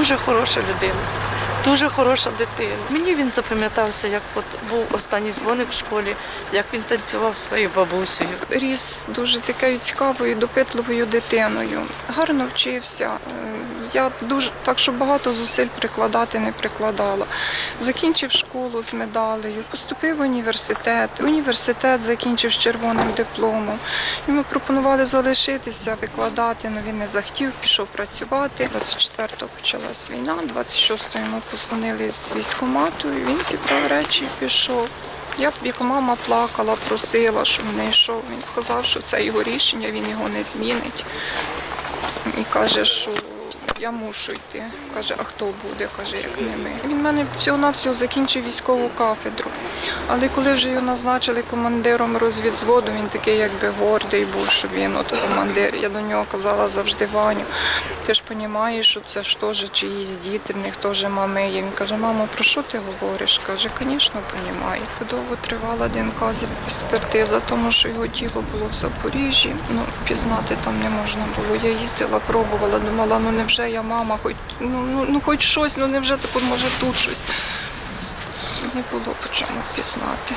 дуже хороша людина. Дуже хороша дитина. Мені він запам'ятався, як от був останній дзвоник в школі, як він танцював своєю бабусею. Ріс дуже такою цікавою, допитливою дитиною. Гарно вчився. Е, Я дуже так, що багато зусиль прикладати не прикладала. Закінчив школу з медалею, поступив в університет. Університет закінчив з червоним дипломом. Йому пропонували залишитися, викладати, але він не захотів, пішов працювати. 24-го почалась війна, 26-го йому позвонили з військкомату, і він зібрав речі і пішов. Я як мама плакала, просила, щоб не йшов. Він сказав, що це його рішення, він його не змінить. І каже, що я мушу йти. Каже, а хто буде? каже, як не ми. Він в мене всього-навсього закінчив військову кафедру. Але коли вже його назначили командиром розвідзводу, він такий якби гордий був, що він от командир. Я до нього казала завжди Ваню. Ти ж розумієш, що це ж теж чиїсь діти, в них теж мами є. Він каже, мамо, про що ти говориш? Каже, звісно, розумію. Довго тривала ДНК експертиза, тому що його тіло було в Запоріжжі. Ну, пізнати там не можна було. Я їздила, пробувала, думала, ну невже я мама, хоч ну, ну, ну хоч щось, ну невже тепер може тут щось. Не було по чому пізнати.